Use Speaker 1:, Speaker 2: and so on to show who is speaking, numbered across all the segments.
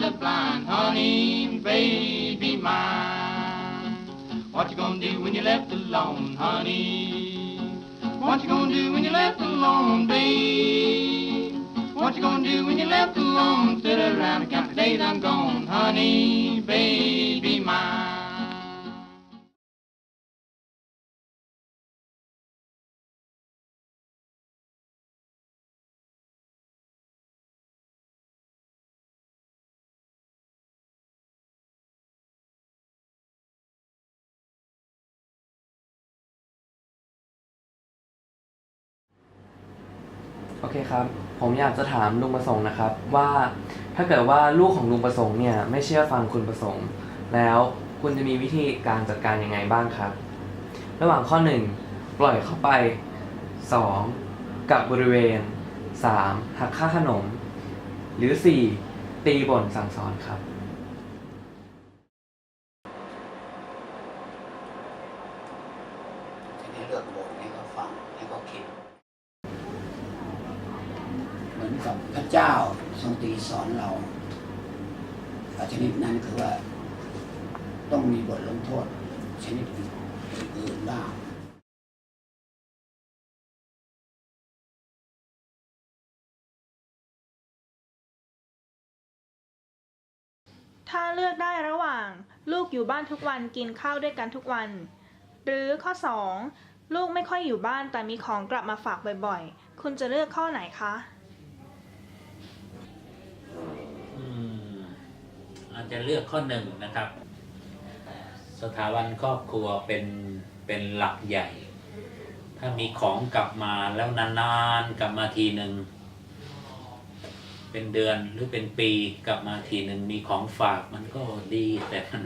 Speaker 1: blind, honey, baby mine. What you gonna do when you're left alone, honey? What you gonna do when you're left alone, babe? What you gonna do when you're left alone? Sit around and count the days I'm gone, honey,
Speaker 2: เคครับ ผมอยากจะถามลุงประสงค์นะครับ ว่าถ้าเกิดว่าลูกของลุงประสงค์เนี่ยไม่เชื่อฟังคุณประสงค์ แล้วคุณจะมีวิธีการจัดการยังไงบ้างครับ ระหว่างข้อ 1 ปล่อยเข้าไป 2. กับบริเวณ 3. หักค่าขนม หรือ 4. ตีบ่นสั่งสอนครับ
Speaker 3: ทีนี้เลือกบทให้เขาฟังให้เขาคิด กับพระเจ้าทรงตีสอนเราชนิดนั้นคือว่าต้องมีบทลงโทษชนิดอื่นบ้าง
Speaker 4: ถ้าเลือกได้ระหว่าง ลูกอยู่บ้านทุกวันกินข้าวด้วยกันทุกวัน หรือข้อ 2 ลูกไม่ค่อยอยู่บ้านแต่มีของกลับมาฝากบ่อยๆ คุณจะเลือกข้อไหนคะ
Speaker 5: อืม อาจจะเลือกข้อหนึ่งนะครับ สถาบันครอบครัวเป็นเป็นหลักใหญ่ ถ้ามีของกลับมาแล้วนานๆกลับมาทีหนึ่งเป็นเดือนหรือเป็นปีกลับมาทีหนึ่งมีของฝากมันก็ดี แต่มัน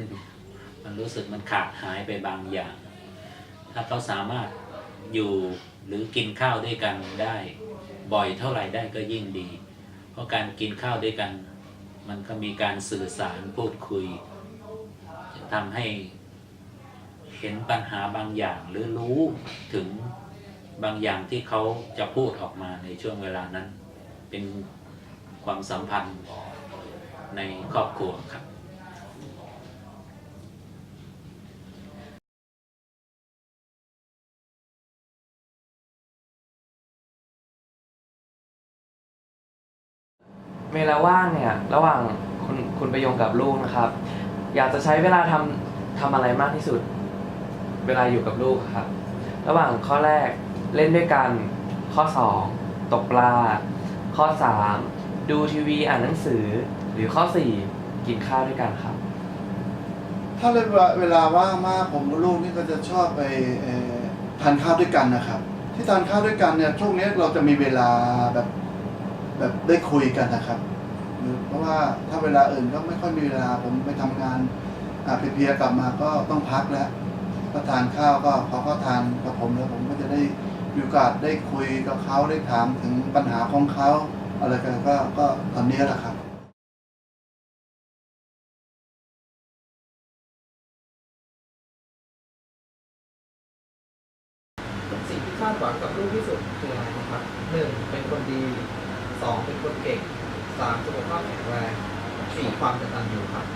Speaker 5: มันรู้สึกมันขาดหายไปบางอย่าง ถ้าเขาสามารถอยู่หรือกินข้าวด้วยกันได้ บ่อยเท่าไหร่ได้ก็ยิ่งดี เพราะการกินข้าวด้วยกัน มันก็มีการสื่อสารพูดคุย จะทำให้เห็นปัญหาบางอย่างหรือรู้ถึงบางอย่างที่เขาจะพูดออกมาในช่วงเวลานั้น เป็นความสัมพันธ์ในครอบครัวครับ
Speaker 2: เวลาว่างเนี่ยระหว่างคุณคุณประโยงกับลูกนะครับ อยากจะใช้เวลาทำทำอะไรมากที่สุด เวลาอยู่กับลูกครับ ระหว่างข้อแรกเล่นด้วยกัน ข้อ 2 ตกปลา ข้อ 3 ดูทีวีอ่านหนังสือ หรือข้อ 4 กินข้าวด้วยกันครับ
Speaker 6: ถ้าเวลาเวลาว่างมากผมกับลูกนี่ก็จะชอบไปเอ่อทานข้าวด้วยกันนะครับ ที่ทานข้าวด้วยกันเนี่ยช่วงนี้เราจะมีเวลาแบบ แบบได้คุยกันนะครับเพราะว่าถ้าเวลาอื่นก็ไม่ค่อยมีเวลาผมไปทำงานเพลียๆกลับมาก็ต้องพักแล้วก็ทานข้าวก็พอเขาทานกับผมแล้วผมก็จะได้มีโอกาสได้คุยกับเขาได้ถามถึงปัญหาของเขาอะไรกันก็ก็ตอนนี้แหละครับ
Speaker 7: สิ่งที่คาดหวังกับลูกที่สุดคืออะไรครับหนึ่งเป็นคนดี สองเป็นคนเก่งสามสุขภาพแข็งแรงสี่ความกตัญญูครับ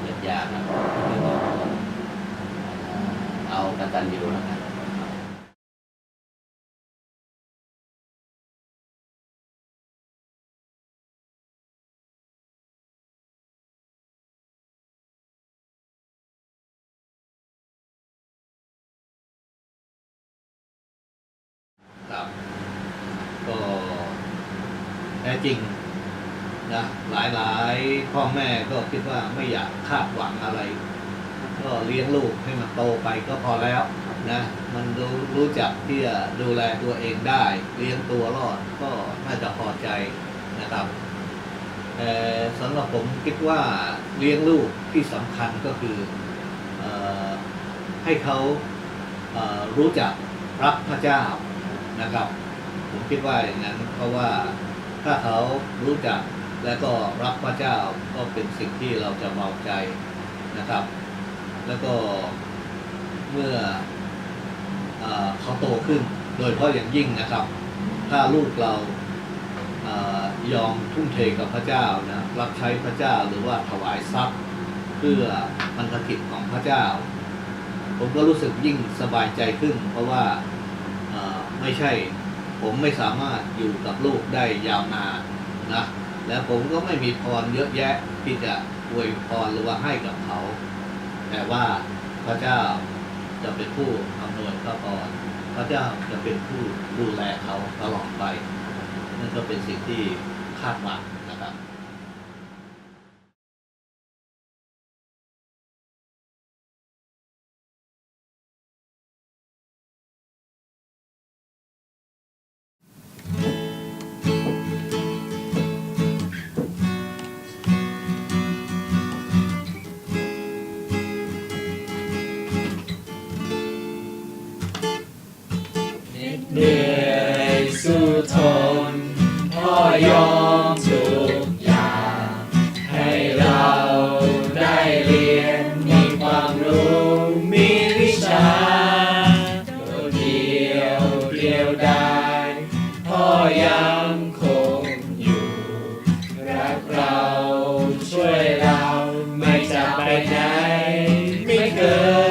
Speaker 3: เลือกยากนะเอากตันอยู่แล้วกัน
Speaker 8: ท้จริงนะหลายหลายๆ พ่อแม่ก็คิดว่าไม่อยากคาดหวังอะไร ก็เลี้ยงลูกให้มันโตไปก็พอแล้วนะมันรู้รู้จักที่จะดูแลตัวเองได้ เลี้ยงตัวรอดก็น่าจะพอใจนะครับแต่สำหรับผมคิดว่าเลี้ยงลูกที่สำคัญก็คืออให้เขาเอ่อรู้จักรักพระเจ้านะครับ ผมคิดว่าอย่างนั้นเพราะว่า ถ้าเขารู้จักและก็รักพระเจ้าก็เป็นสิ่งที่เราจะเบาใจนะครับ แล้วก็เมื่อเอเขาโตขึ้น โดยเฉพาะอย่างยิ่งนะครับ ถ้าลูกเราออยอมทุ่มเทกับพระเจ้านะรับใช้พระเจ้าหรือว่าถวายทรัพย์เพื่อพันธกิจของพระเจ้า ผมก็รู้สึกยิ่งสบายใจขึ้น เพราะว่าไม่ใช่ ผมไม่สามารถอยู่กับลูกได้ยาวนานนะแล้วผมก็ไม่มีพรเยอะแยะที่จะอวยพรหรือว่าให้กับเขา แต่ว่าพระเจ้าจะเป็นผู้อำนวยพระพรพระเจ้าจะเป็นผู้ดูแลเขาตลอดไปนั่นก็เป็นสิ่งที่คาดหวังนะครับ
Speaker 9: ไปไหนไม่เคย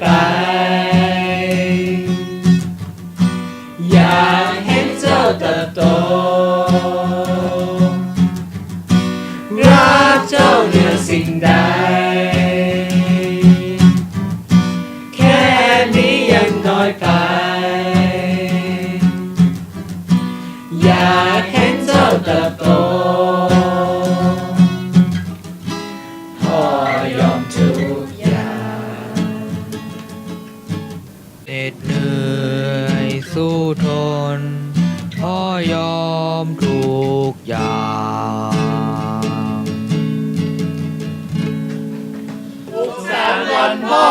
Speaker 9: ไป อยากเห็นเจ้าเติบโต รักเจ้าเหนือสิ่งใด แค่นี้ยังน้อยไป
Speaker 10: สู้ทนพ่อยอมทุกอย่าง
Speaker 9: สามวันพ่อ